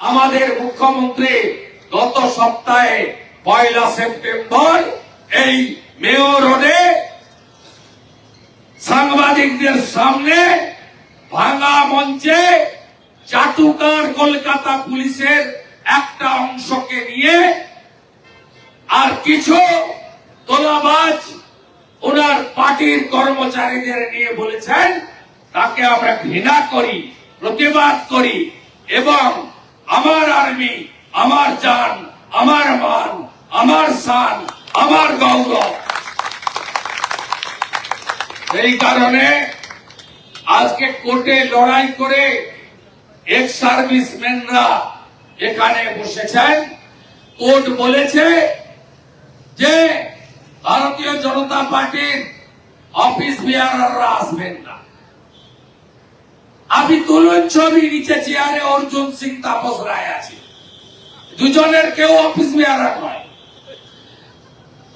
আমাদের মুখ্যমন্ত্রী গত সপ্তাহে পয়লা সেপ্টেম্বর এই মেয়র রোডে সাংবাদিকদের সামনে ভাঙা মঞ্চে চাটুকার কলকাতা পুলিশের একটা অংশকে নিয়ে আর কিছু তোলাবাজ ওনার পার্টির কর্মচারীদের নিয়ে বলেছেন, তাকে আমরা ঘৃণা করি, প্রতিবাদ করি এবং আমার আর্মি, আমার জান, আমার মান, আমার সান, আমার গৌরব। সেই কারণে আজকে কোর্টে লড়াই করে এক্স সার্ভিসম্যানরা এখানে বসেছেন। কোর্ট বলেছে যে ভারতীয় জনতা পার্টির অফিস বিহাররা আসবেন না। আপনি তুলুন ছবি নিচে চেয়ারে অর্জুন সিং, তাপস রায় আছে। দুজনের কেউ অফিস বিহার নয়।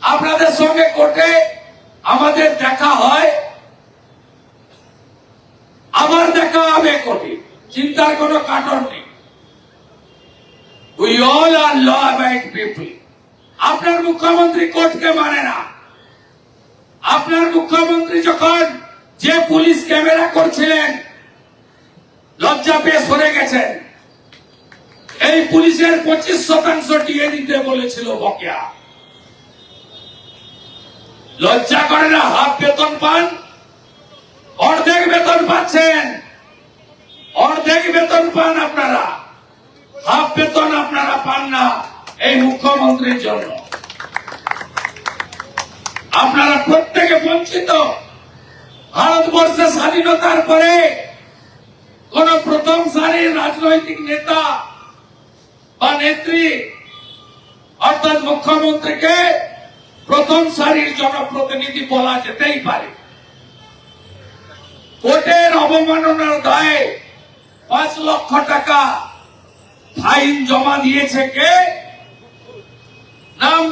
আপনাদের সঙ্গে কোর্টে আমাদের দেখা হয়। আবার দেখা হবে কোর্টে, চিন্তার কোনো কারণ নেই। We all are law abide people আপনার মুখ্যমন্ত্রী কোর্টকে মানে না। আপনার মুখ্যমন্ত্রী যখন যে পুলিশ ক্যামেরা করছিলেন লজ্জা পেয়ে সরে গেছেন এই পুলিশের পঁচিশ শতাংশ টিয়ে দিতে বলেছিল বকেয়া। লজ্জা করে না, হাফ বেতন পান, অর্ধেক বেতন পাচ্ছেন। অর্ধেক বেতন পান আপনারা। হাফ বেতন আপনারা পান না এই মুখ্যমন্ত্রীর জন্য। আপনারা প্রত্যেকে বঞ্চিত। ভারতবর্ষের স্বাধীনতার পরে রাজনৈতিক নেতা বা নেত্রী, অর্থাৎ মুখ্যমন্ত্রীকে প্রথম সারির জনপ্রতিনিধি বলা যেতেই পারে। কোর্টের অবমাননার দায়ে পাঁচ লক্ষ টাকা ফাইন জমা দিয়েছে কে? নাম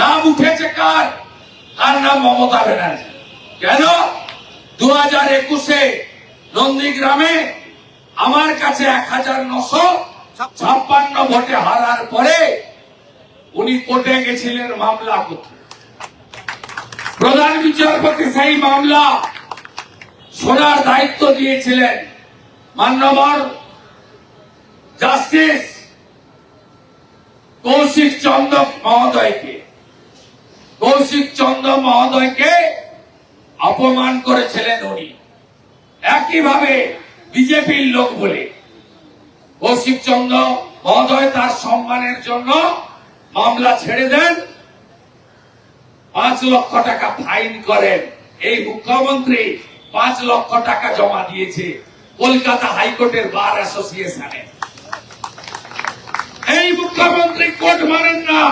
নাম উঠেছে কার? তার নাম মমতা ব্যানার্জি। কেন? দু হাজার একুশে নন্দীগ্রামে আমার কাছে এক হাজার নশো ছাপ্পান্ন ভোটে হারার পরে উনি কোর্টে গেছিলেন মামলা করতে প্রধান বিচারপতি সেই মামলা শোনার দায়িত্ব দিয়েছিলেন। মান্যবর জাস্টিস কৌশিক চন্দ্র মহোদয়কে। কৌশিক চন্দ্র মহোদয়কে অপমান করেছিলেন উনি। একইভাবে বিজেপির লোক বলে। কৌশিক চন্দ্র মহোদয় তার সম্মানের জন্য মামলা ছেড়ে দেন। পাঁচ লক্ষ টাকা ফাইন করেন। এই মুখ্যমন্ত্রী পাঁচ লক্ষ টাকা জমা দিয়েছে কলকাতা হাইকোর্টের বার অ্যাসোসিয়েশনে। এই মুখ্যমন্ত্রী কোর্ট মানেন না।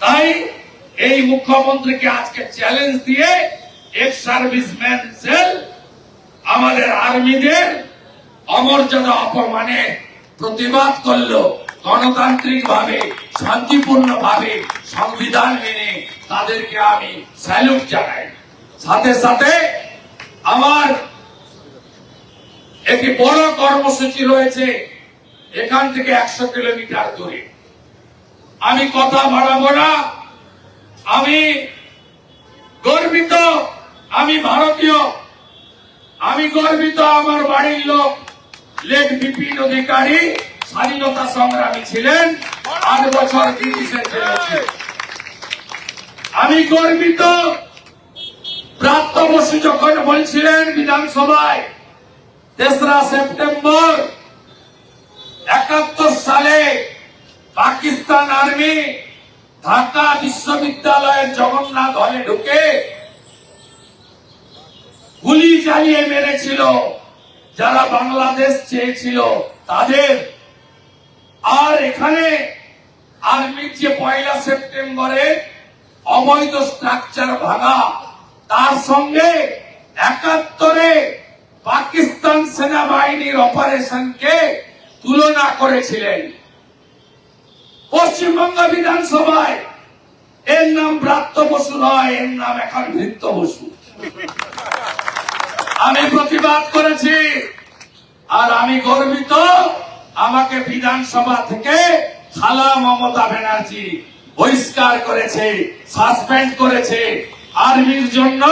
তাই এই মুখ্যমন্ত্রীকে আজকে চ্যালেঞ্জ দিয়ে এক্স সার্ভিসম্যান সেল আমাদের আর্মিদের অমর্যাদা অপমানে প্রতিবাদ করল গণতান্ত্রিক ভাবে শান্তিপূর্ণ ভাবে সংবিধান মেনে তাদেরকে আমি স্যালুট জানাই। সাথে সাথে আমার একটি বড় কর্মসূচি রয়েছে এখান থেকে একশো কিলোমিটার দূরে। আমি কথা বাড়াবো না। আমি গর্বিত, আমি ভারতীয় আমি গর্বিত আমার বাড়ির লোক লেখ বিপিন অধিকারী, স্বাধীনতা সংগ্রামী ছিলেন, আট বছর ব্রিটিশের জেলে। আমি গর্বিত, প্রাপ্ত বসু যখন বলছিলেন বিধানসভায়, তেসরা সেপ্টেম্বর একাত্তর সালে পাকিস্তান আর্মি ঢাকা বিশ্ববিদ্যালয়ের জগন্নাথ হলে ঢুকে চালিয়ে মেরেছিল। যারা বাংলাদেশ চেয়েছিল, তাদের। আর এখানে আর্মির যে পয়লা সেপ্টেম্বরে অবৈধ স্ট্রাকচার ভাঙা, তার সঙ্গে একাত্তরে পাকিস্তান সেনাবাহিনীর অপারেশনকে তুলনা করেছিলেন। পশ্চিমবঙ্গ বিধানসভায় এর নাম ব্রাত্য বসু নয়, এর নাম এখন ভৃত্য বসু। আমি প্রতিবাদ করেছি। আর আমি গর্বিত আমাকে বিধানসভা থেকে খালা মমতা ব্যানার্জি বহিষ্কার করেছে, সাসপেন্ড করেছে। আর্মির জন্য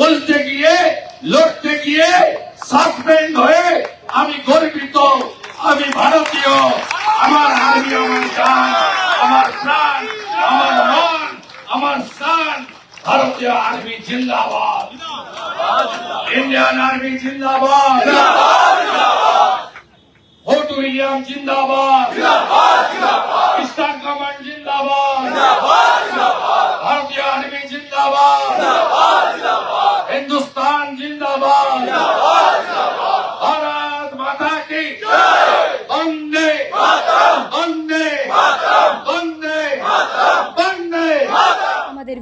বলতে গিয়ে, লড়তে গিয়ে সাসপেন্ড হয়ে আমি গর্বিত। আমি ভারতীয়, আমার আর্মি, আমার জান, আমার প্রাণ, আমার মন, আমার স্থান, ভারতীয় আর্মি জিন্দাবাদ। ইন্ডিয়ান আর্মি জিন্দাবাদ। ভোট ইন্ডিয়ান জিন্দাবাদ। ইস্টার্ন কমান্ড জিন্দাবাদ ভারতীয় আর্মি জিন্দাবাদ হিন্দুস্তান জিন্দাবাদ ভারত মাতা কি বন্দে বন্দে বন্দে বন্দে আমাদের